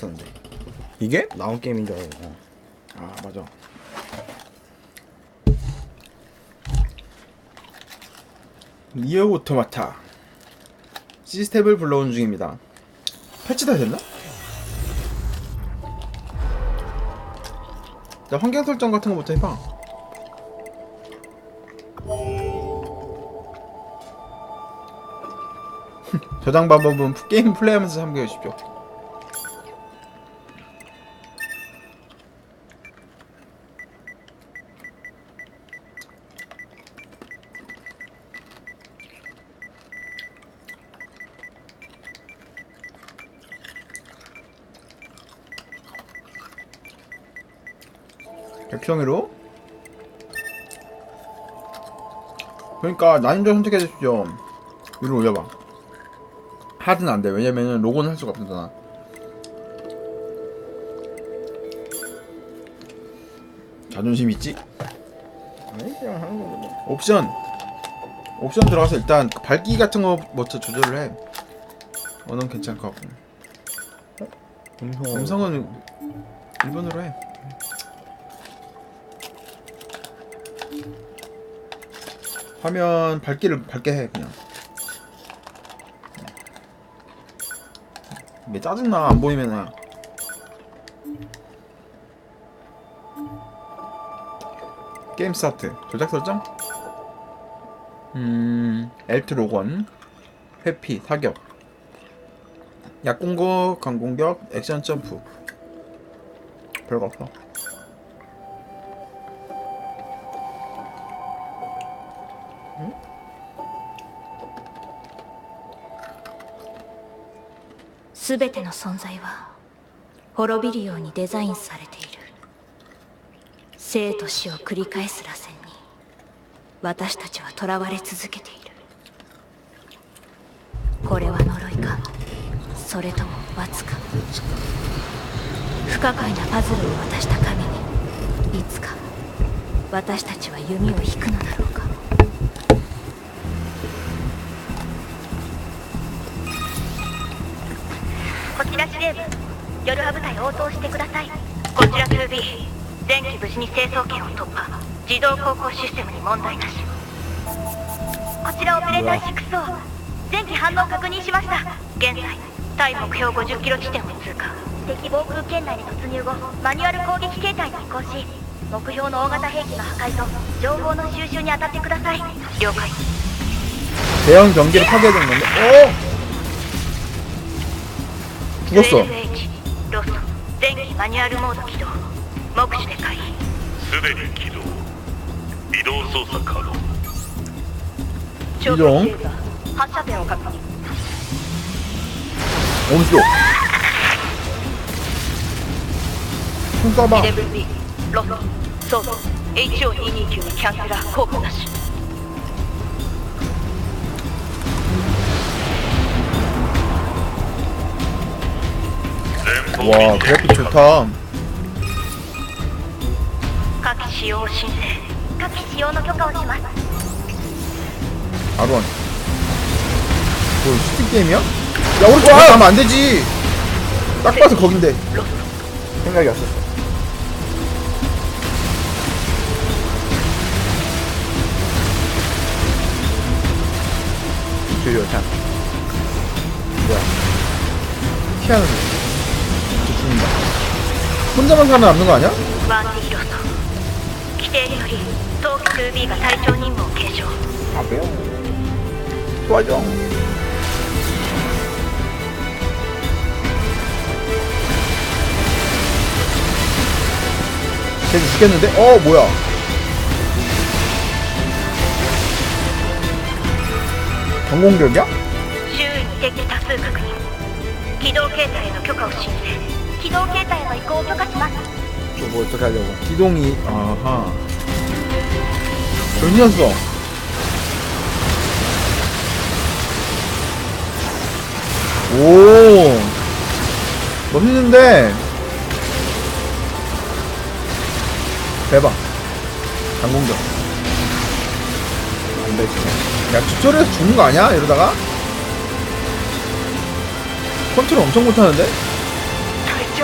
비슷한데 이게? 나온 게임인 줄 알고 어. 아 맞아 니어 오토마타 시스템을 불러온 중입니다 패치 다 됐나? 나 환경 설정 같은 거부터 해봐 저장 방법은 게임 플레이하면서 참고해 주십시오 백성으로. 그러니까 난이도 선택해 주십시오. 위로 올려봐. 하드는 안돼. 왜냐면은 로고는 할 수가 없잖아. 자존심 있지? 옵션. 옵션 들어가서 일단 밝기 같은 거 먼저 조절을 해. 어는 괜찮을 것 같고. 음성. 음성은 일본어로 해 화면 밝기를 밝게 해 그냥. 왜 짜증나 안 보이면 게임 스타트. 조작 설정? 음 엘트 로건. 회피 사격. 약공격 강공격 액션 점프. 별거 없어 すべての存在は滅びるようにデザインされている。生と死を繰り返す螺旋に私たちは囚われ続けている。これは呪いか？それとも罰か？不可解なパズルを渡した神にいつか私たちは弓を引くのだろう。こちら司令部夜派部隊応答してくださいこちら 2B 前期無事に成層圏を突破自動航行システムに問題なしこちらオペレーター6を前期反応確認しました現在対目標50キロ地点を通過敵防空圏内に突入後マニュアル攻撃形態に移行し目標の大型兵器の破壊と情報の収集に当たってください了解 대형 경기를 파괴해야 되는 건데 오 どうした ?LSH ロスト電気マニュアルモード起動。目視で回避。すでに起動。移動操作可能。理論発射点を確認面白い本ーはまあロストソード HO229 のキャンセラー効果なし。 와 그래픽 좋다 火器使用申請火器使用の許可をします 바로 안. 뭐 슈팅 게임이야? 야 우리 저기 가면 안 되지. 딱 봐서 거긴데. ロス 생각이 왔었어 조요탄. 뭐야? 피하는 거. 저 죽는다. 혼자만 살아남는 거 아니야? ワンディロスト規定により早期 2B が隊長任務を継承 아 왜요? 도와줘. 쟤 죽겠는데? 어 뭐야? 경공격이야? 周囲に敵多数確認機動形態への許可を申請機 動形態への移行を許可します 저뭐 어떻게 하려고? 기동이 아하. 변이었어. 오. 멋있는데. 대박. 강공격. 안돼 야 튜토리얼에서 죽는 거 아니야? 이러다가? 컨트롤 엄청 못하는데?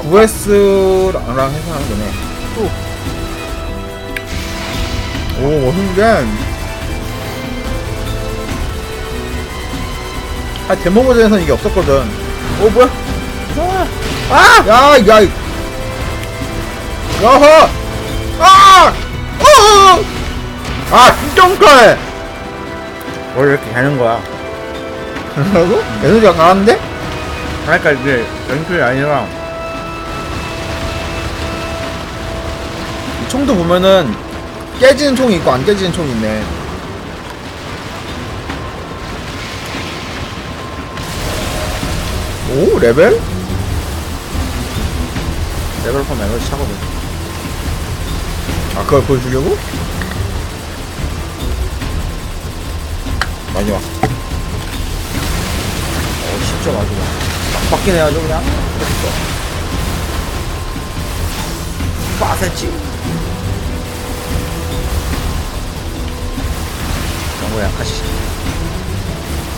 9S랑 해서 하는 거네 오 멋있는데 아 데모 버전에서는 이게 없었거든 오 뭐야 아! 야! 야! 이- 야하! 아! 어! 아! 진짜 ung칼 원래 이렇게 가는 거야. 그러고? 에너지가 강한데? 그러니까 이게 연출이 아니라 총도 보면은 깨지는 총이 있고 안 깨지는 총이 있네. 오 레벨? 레벨업 에너지 차거든. 아 그걸 보여주려고? 많이 와. 어, 진짜 아주 막. 막 바뀌네 아주 그냥. 그랬어. 빠졌지. 영호야, 같이.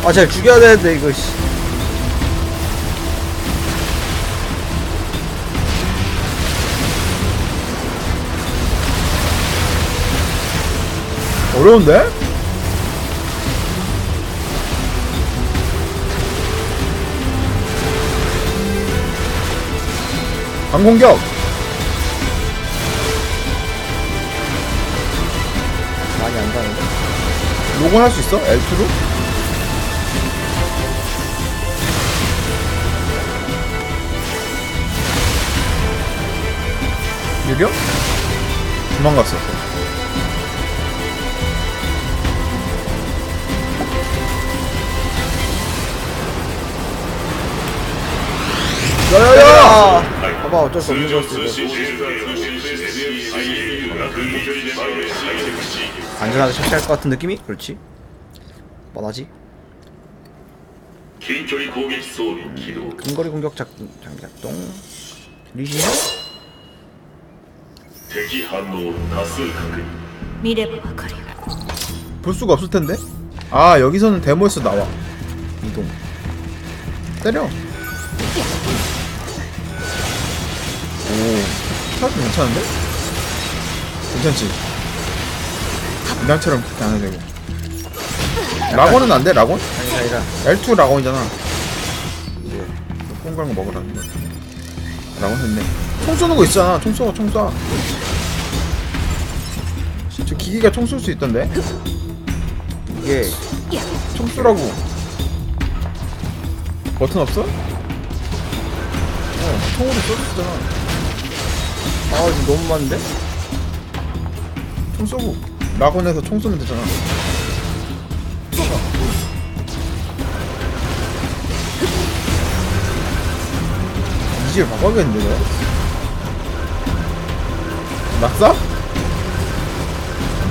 아, 잘 죽여야 되는데, 이거, 씨. 어려운데? 강공격! 로건 할수 있어? L2로? 유령? 도망갔어. 야야야! 봐봐 어쩔 수 없는 걸 수도 안전하게 착시할 것 같은 느낌이? 그렇지? 뻔하지? 음, 근거리 공격 작, 장작동. 리시야? 볼 수가 없을 텐데? 아 여기서는 데모에서 나와. 이동. 때려. 오. 차도 괜찮은데? 괜찮지? 인간처럼 그렇게 안 해도 되고. 라곤은 안 돼, 라곤? 아니, 아니라. L2 라곤이잖아. 뽕간 거 먹으라는 거. 라곤 했네. 총 쏘는 거 있잖아. 총 쏘, 총 쏴. 저 기기가 총 쏠 수 있던데? 이게, 총 쏘라고. 버튼 없어? 어, 총으로 쏘줬잖아. 아, 이거 너무 많은데? 총 쏘고. 라곤에서 총 쏘면 되잖아. 이제 바꿔야겠는데, 너? 낙사?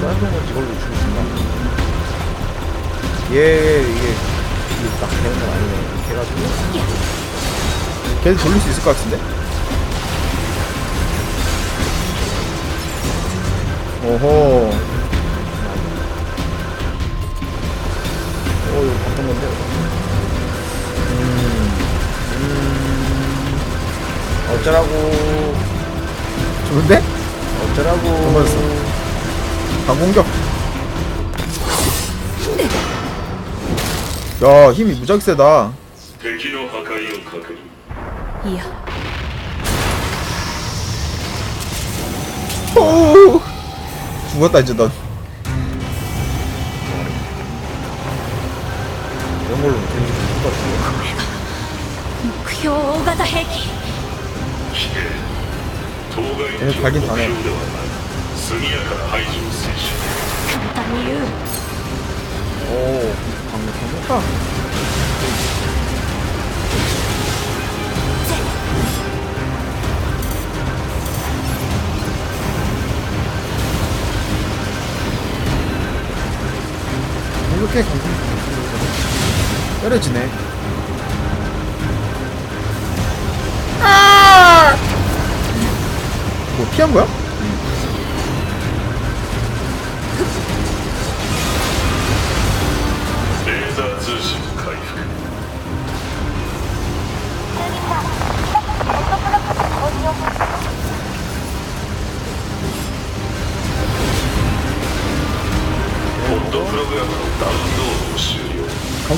건 이걸로 싶나? 얘, 이게, 이게 딱 되는 건 아니네. 이렇게 해가지고. 걔도 돌릴 수 있을 것 같은데? 오호. 어, 이거 봤던 건데. 음, 어쩌라고, 좋은데? 어쩌라고. 맞았어. 강공격. 야, 힘이 무지하게 세다. 敵の破壊を確認いや 오! 죽었다, 이제 넌. 이런 걸로 데미지 줄것 같은데. 目標大型兵器当該 얘네 가긴 目標 가네. ではない速やかな排除を選手簡単に言う 오, 강력한데? 이렇게 감성 때려지네 아! 뭐 피한 거야?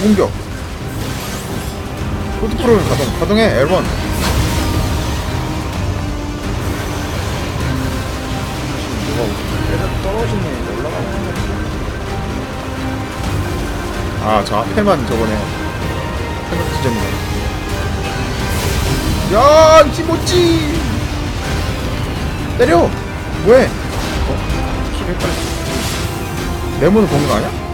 공격. 포드 프로그램 가동 가동해 L1 그래서 떨어지네 올라가는 거 아저 앞에만 저거네 해놓 지점이네. 야 김모찌 때려! 뭐해? 어? 키를 빨리 네모는 보는 거 아니야?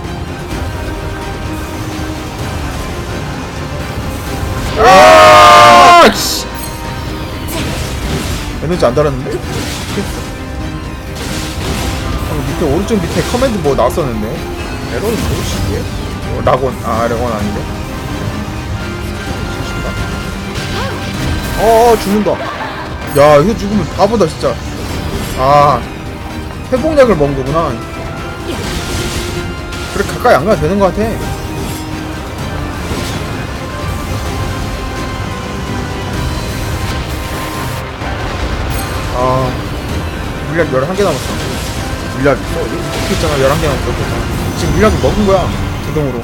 아! 씨. 에너지 안 달았는데? 방금 밑에 오른쪽 밑에 커맨드 뭐 나왔었는데 에러는 뭐시기에? 어, 라곤 아 라곤 아닌데 어 죽는다 야 이거 죽으면 바보다 진짜 아 회복약을 먹은 거구나 그래 가까이 안 가도 되는 거 같아 아 물약 11개 남았어 물약 어, 이렇게 있잖아 11개 남았어 이렇게 있잖아 지금 물약을 먹은 거야 자동으로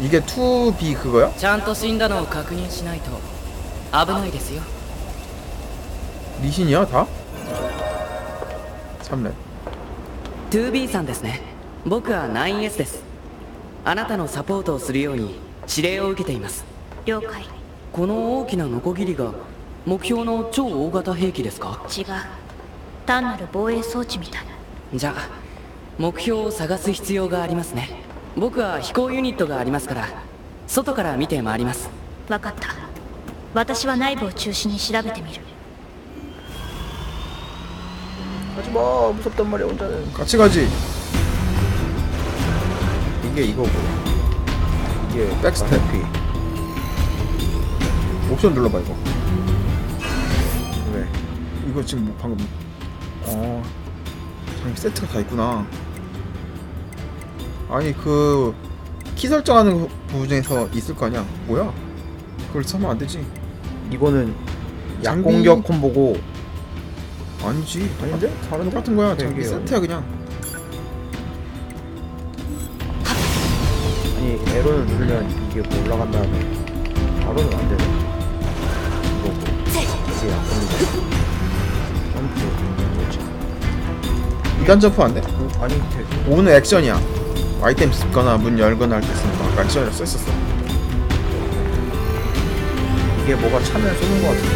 이게 2B 그거야? ちゃんと死んだのを確認しないと危ないですよ 리신이야 다? 3렙 2B さんですね 僕は 9S ですあなたのサポートをするように指令を受けています了解この大きなノコギリが目標の超大型兵器ですか違う単なる防衛装置みたいじゃあ目標を探す必要がありますね僕は飛行ユニットがありますから外から見て回ります分かった私は内部を中心に調べてみる 하지마 무섭단 말이야 혼자는 같이 가지 이게 이거고. 이게 백스텝. 피 옵션 눌러봐 이거. 왜? 이거 지금 뭐 방금 어 장비 세트가 다 있구나. 아니 그 키 설정하는 부분에서 있을 거 아니야? 뭐야? 그걸 쓰면 안 되지. 이거는 장비- 약공격 콤보고. 아니지. 아닌데? 다른 똑같은 거야. 장비 되게요. 세트야 그냥 아니 에러를 누르면 이게 뭐 올라간 다음에 바로는 안 되네 이거고 이게 약공격 점프 뭐지? 이간 점프 안 돼? 어, 아니 되- 오는 액션이야 아이템 씹거나 문 열거나 할 때 쓰는 거 아까 액션이라고 써있었어 이게 뭐가 차면 쏘는 거 같은데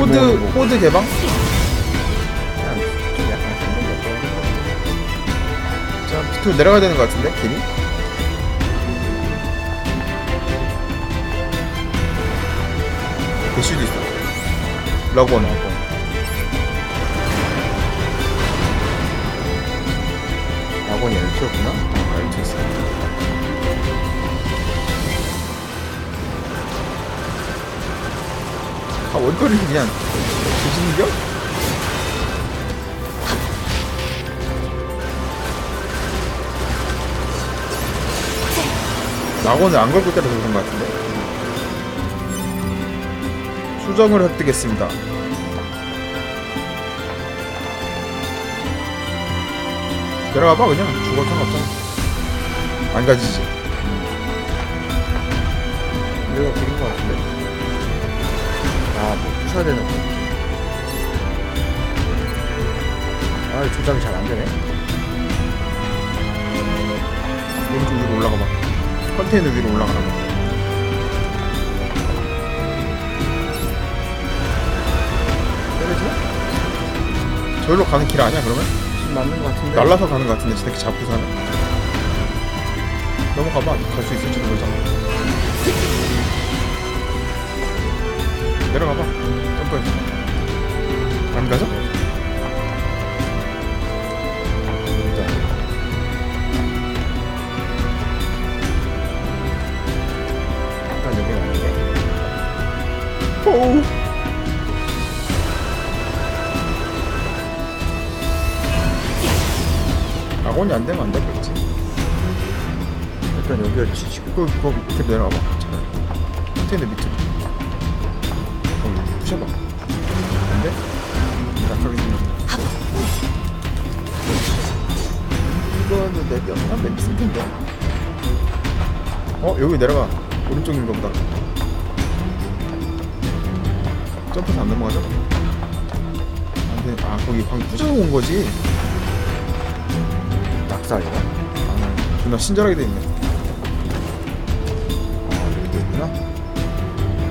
코드 기본으로. 코드 개방? 그냥 좀 약간 생각이 자 밑으로 내려가야 되는 거 같은데 길이? 대쉬도 있어 러건 낙원이 L트였구나? 아, 알트 있어 아 원거리 그냥 뒤지는겨? 낙원을 안 걸고 때려서 그런 것 같은데 수정을 획득했습니다. 내려가봐 그냥. 죽어도 상관없잖아. 안 가지지. 여기가 길인 거 같은데. 아뭐 부셔야 되는 거. 아, 조작이 잘 안 되네. 오른쪽 위로 올라가봐. 컨테이너 위로 올라가라고 저기로 가는 길 아니야 그러면? 맞는 거 같은데. 날라서 가는 것 같은데 저 새끼 잡고 사는 넘어가봐 갈 수 있을지도 모르잖아 내려가봐. 점프해서. 안 가죠? 약간 여긴 아닌데. 오우. 낙원이 안 되면 안 되겠지. 일단 여기였지 지금. 그, 그거 밑에 내려가봐. 차라리. 밑에 밑에. 어, 부셔봐. 안 돼? 낙하게. 이거는 맵이 없나? 맵 있을 텐데. 어, 여기 내려가. 오른쪽인가 보다. 점프해서 안 넘어가죠? 안 돼. 아, 거기 방금 부셔서 온 거지? 낙사이가. 아, 존나 친절하게 돼 있네. 아 여기 있구나.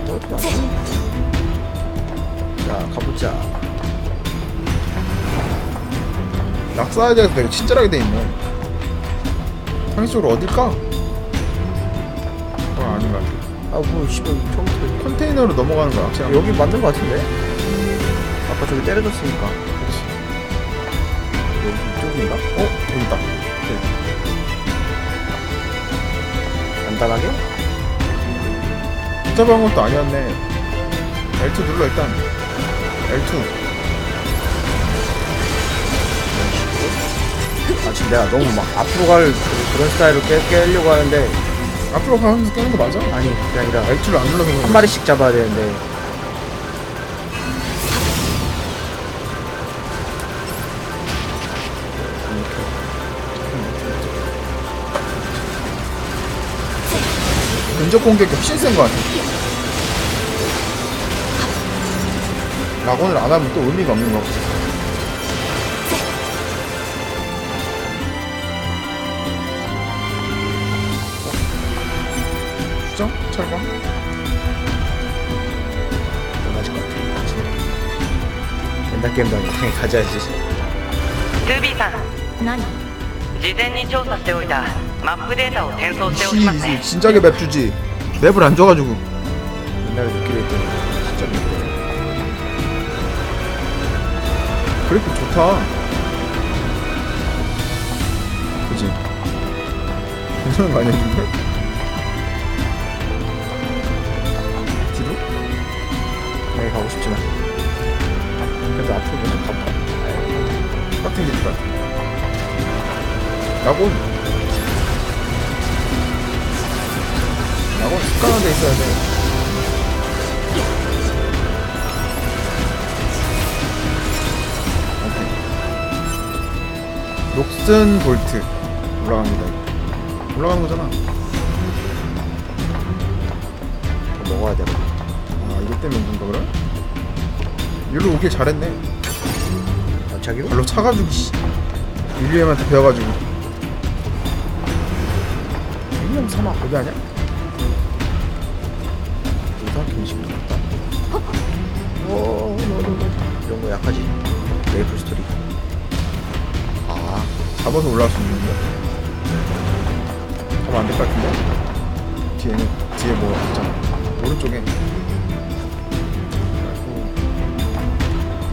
또 왔지. 자 가보자. 낙사에 대해서 되게 친절하게 돼 있네. 상식적으로 어딜까? 어, 아닌 것 같아. 아뭐 씨발 처음부터 컨테이너로 넘어가는 거야. 그냥 여기 맞는 거 같은데? 아까 저기 때려줬으니까. 여기 이쪽인가? 어? 저기 있다. 간단하게? 복잡한 것도 아니었네. L2 눌러 일단. L2. 아 지금 내가 너무 막 앞으로 갈 그- 그런 스타일로 깨, 깨려고 하는데 앞으로 가면서 깨는 거 맞아? 아니 그게 아니라 L2를 안 눌러서 그런 한 거야. 마리씩 잡아야 되는데 근접 공격이 훨씬 센 거 같아. 낙원을 안 하면 또 의미가 없는 거고. 수정? 철강? 원하실 것 같아 옛날 게임도 아니고 그냥 가져야지 2B さん何事前に調査しておいた マップデータを転送しておきますね 씨, 진작에 맵 주지. 맵을 안 줘가지고. 옛날에 느끼려 했더니 진짜 느끼네 그래픽 좋다. 그지? 괜찮은 거 아니야, 근데? 뒤로? 여기 가고 싶지만 그래도 앞으로 계속 가봐 똑같은 게 있다. 낙원. 있어야 돼. 오케이. 녹슨 볼트. 올라갑니다. 올라가는 거잖아. 더 먹어야 되나 아, 이것 때문에 그런가 그래? 여기로 오길 잘했네. 아, 자기로? 별로 차가지고 씨. 윌리엄한테 배워가지고 윌리엄 사막 여기 아니야? 잡아서 올라갈 수 있는 건데 가면 안될 것 같은데? 뒤에는 뒤에 뭐 있잖아. 오른쪽에. 아이고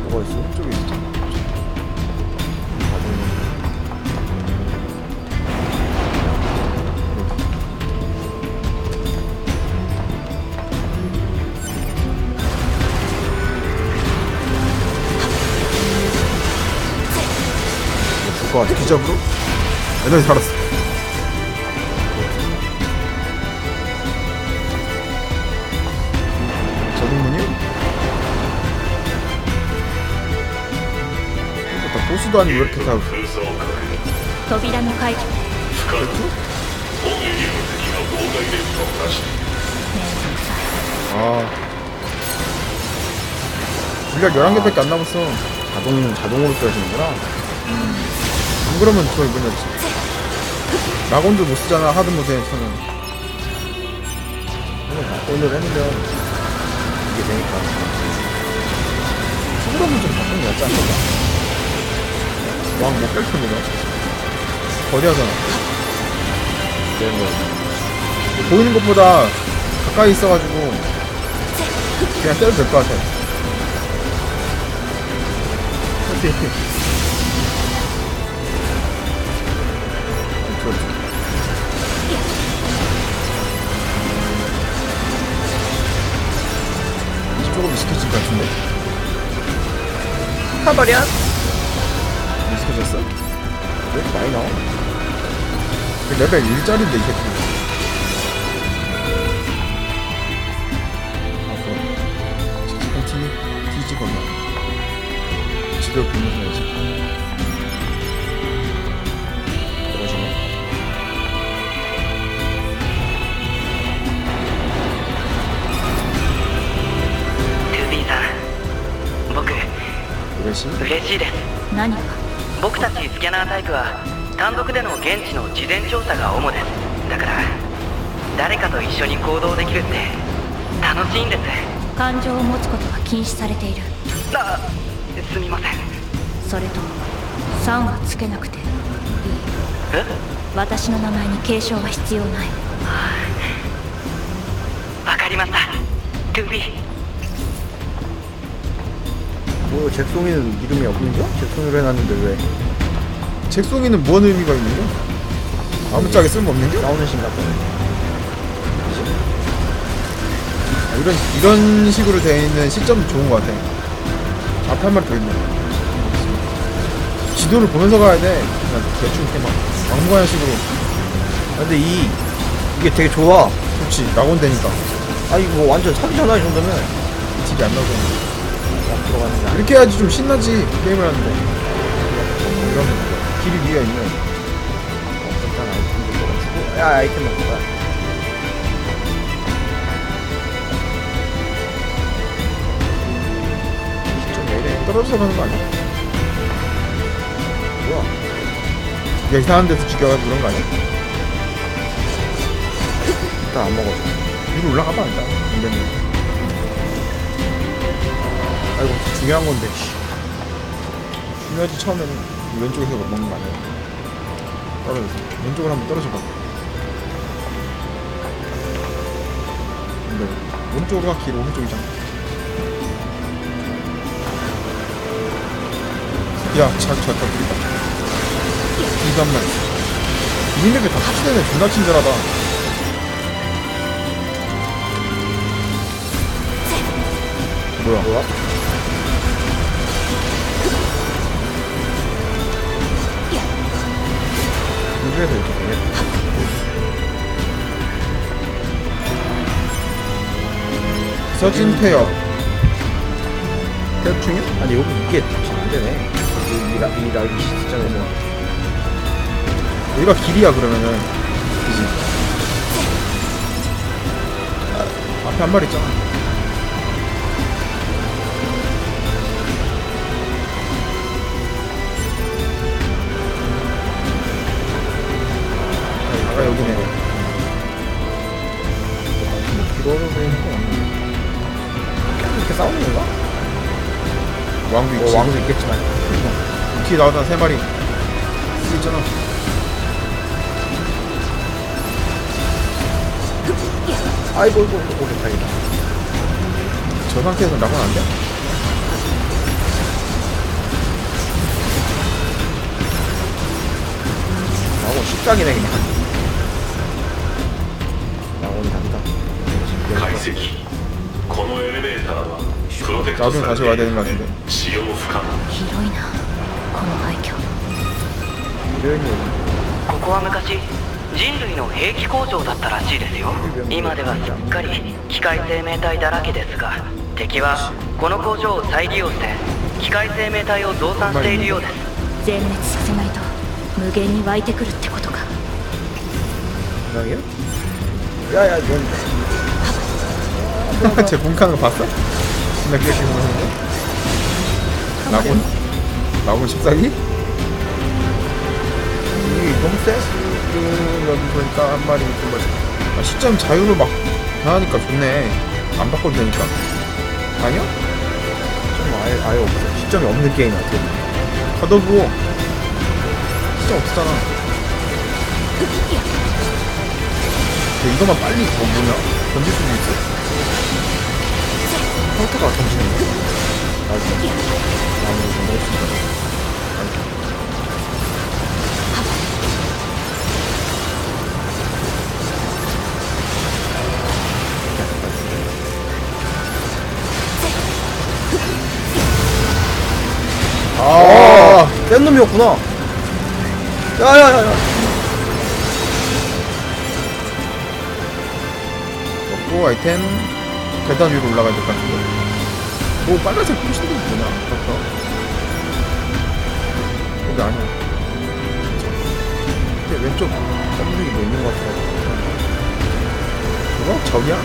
뭐가 있어? 오른쪽에 있잖아 줄것 같아 기적으로? 에너지 살았어 저등문이요? 이거 다 보스도 아니고 왜 이렇게 다 封鎖をかけ扉の解除不可能攻撃の敵が妨害電波を出してめんどくさい 아. 물약 11개밖에 안 남았어. 자동, 자동으로 써지는구나 안 그러면 저 이번에 라곤도 못 쓰잖아, 하드 모드에서는. 오늘 했으면 이게 되니까 프로그램을 좀 바꾸는 게 낫지 않을까? 왕못 뺄텐데, 너. 거리하잖아. 이런 거 보이는 것보다 가까이 있어가지고 그냥 때려도 될 것 같아. 익숙해진 것 같은데. 카바리안? 익숙해졌어? 왜 이렇게 많이 나와? 그 레벨 1짜리인데 이 새끼. 앞으로. T, T 찍었나? 지도를 보면서 그러시 嬉しい。嬉しいです。何が僕たちスキャナータイプは単独での現地の事前調査が主です。だから誰かと一緒に行動できるって楽しいんです。感情を持つことは禁止されている。あすみません。それと「さん」はつけなくていい。え？私の名前に継承は必要ない。わかりました。トゥービー 뭐 잭송이는 이름이 없는겨? 잭송이로 해놨는데 왜 책송이는 뭔 의미가 있는 거? 아무짝에 쓸모없는 게? 싸우는 신 같다. 아, 이런 이런 식으로 되어 있는 시점도 좋은 것 같아. 앞에 한 마리 더 있네. 지도를 보면서 가야 돼. 그냥 대충 이렇게 막 왕관식으로. 아, 근데 이 이게 되게 좋아. 그렇지 낙원되니까 아 이거 완전 사기잖아 이 정도면. 딜이 안 나오잖아. 막 들어가는. 이렇게 해야지 좀 신나지 게임을 하는데. 이런 길이 위에 있네. 일단 아이템도 먹어주고. 야 아이템 먹는 거야. 좀 내래. 떨어져서 가는 거 아니야? 뭐야? 야 이상한 데서 죽여가지고 그런 거 아니야? 일단 안 먹어줘. 위로 올라가봐 일단. 근데는. 아이고 중요한 건데. 씨. 중요하지 처음에는 왼쪽에서 먹는 거 아니야? 떨어져서 왼쪽으로 한번 떨어져 봐. 근데 오른쪽으로 가길 오른쪽이잖아. 야, 자, 자, 자, 잠깐만. 이민들이 다 합치되네. 존나 친절하다. 뭐야? 뭐야? 우주에서 이렇게 되네. 서진 태엽. 태엽 중요? 아니 여기 이게 잘안 되네. 이, 이, 라- 이 라이브 시스템에서. 여기가 길이야 그러면은. 그지? 아, 앞에 한 마리 있잖아. 왕도 있겠지만. 뒤에 나오던 세 마리. 있잖아. 아이고, 이거, 이거, 다행이다. 저 상태에서 나가면 안 돼? 나오고 십장이네, 그냥. 나오니 간다. 解析 나중에 され 다시 て 와야 いる 되는 거 ので 같은데. 使用不可能広いなこの廃墟 이런이 ここは昔人類の兵器工場だったらしいですよ今ではすっかり機械生命体だらけですが敵はこの工場を再利用して機械生命体を増産しているようです全滅させないと無限に湧いてくるってことか 이상해요? 야, 야, 넌. 제 분카는 거 봤어? 그게 지금 하는데? 나곤? 나곤 14기? 이게 너무 세? 지금 여기 보니까 한 마리 두 마리. 아, 시점 자유로 막 변하니까 좋네. 안 바꿔도 되니까. 아니요? 좀 아예, 아예 없어. 시점이 없는 게임 같아. 가더브 시점 없었잖아. 근데 이거만 빨리 더 뭐냐? 던질 수도 있어. 컴퓨터가 정신없네 나중에 나무를 좀 있다 아센 놈이었구나. 야야야야. 먹고 아이템 계단 위로 올라가야 될 것 같은데 오 빨간색 표시된 게 뭐냐 그렇다 여기 아니야 근데 왼쪽 검색이 뭐 있는 것 같아 그거? 저기야?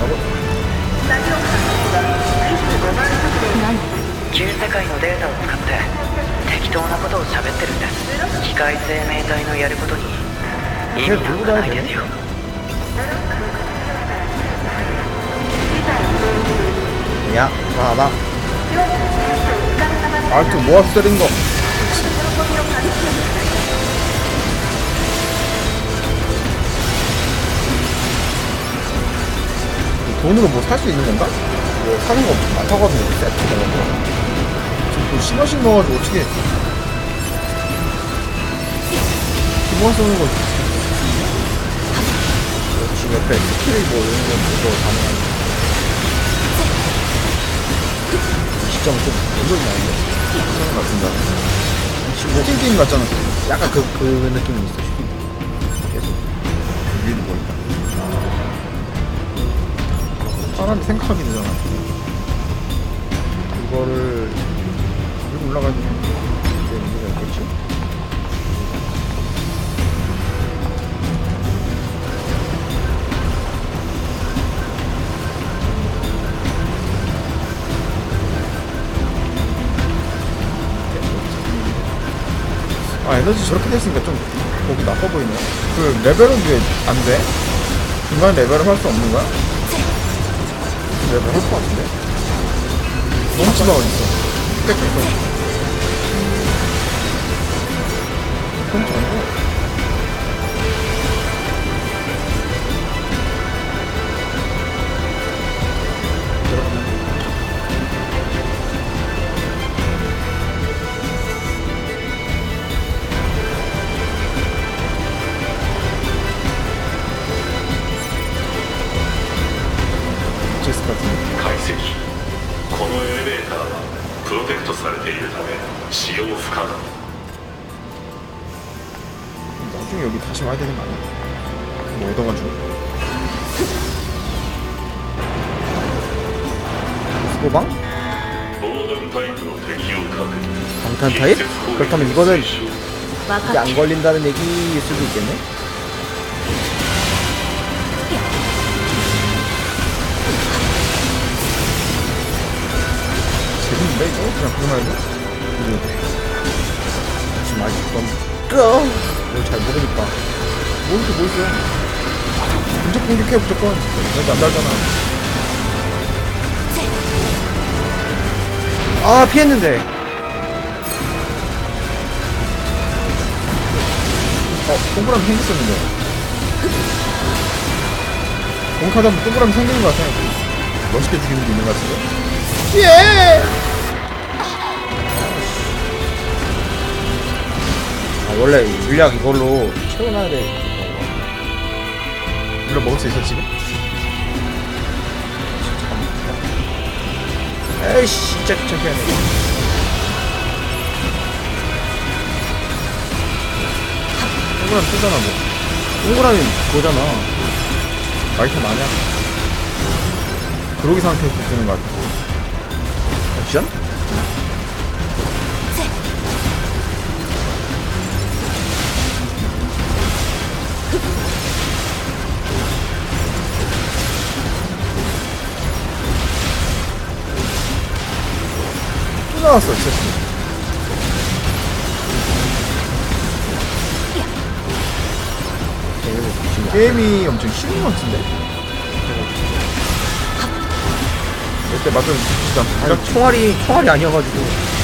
하고 旧世界のデータを使って適当なことを喋ってるんです機械生命体のやることに 계속 들고 다녀야 되네. 야, 봐봐. 아트 모아 쓰는 거. 돈으로 뭐 살 수 있는 건가? 뭐 사는 거 많다거든요. 세트 이런 거. 지금 신어신 넣어가지고 어떻게 모아 쓰는 거지? 금 옆에 스킬 뭐 이런 거 이거 가능한 시점 좀 완전 나는데. 생각 같은다 지금 슈팅 게임 같잖아. 약간 그, 그 느낌이 있어 슈팅 계속. 위로 보니까. 사람이 생각하기 되잖아 이거를 위로 되는 데 문제가 있겠지? 에너지 저렇게 됐으니까 좀 보기 나빠 보이네 그 레벨은 왜 안 돼? 중간 레벨을 할수 없는 거야? 레벨 할 것 같은데? 멈추다 어딨어 멈추 안 돼. 제 도망? 방탄 타입? 그렇다면 이거는 이게 안 걸린다는 얘기일 수도 있겠네? 재밌는데 이거? 그냥 그만해? 지금 아직 좀 끄어! 잘 모르니까 모르게 보이세요 무조건 공격해 무조건 이거 안 달잖아 아 피했는데. 어 동그라미 생겼었는데. 공카드 하면 동그라미 생기는 거 같아 멋있게 죽이는 게 있는 거 같은데. 아 원래 물약 이걸로 채워놔야 돼. 물론 먹을 수 있어 지금? 에이씨 진짜 귀찮게 하네. 동그라미 뜨잖아 뭐. 동그라미 그거잖아. 아이템 아니야. 그러기 상태에서 뜨는 거 같고 액션? 나왔어 진짜 게임이 엄청 쉬운 것 같은데? 이때 맞으면 진짜 총알이 총알이 아니어가지고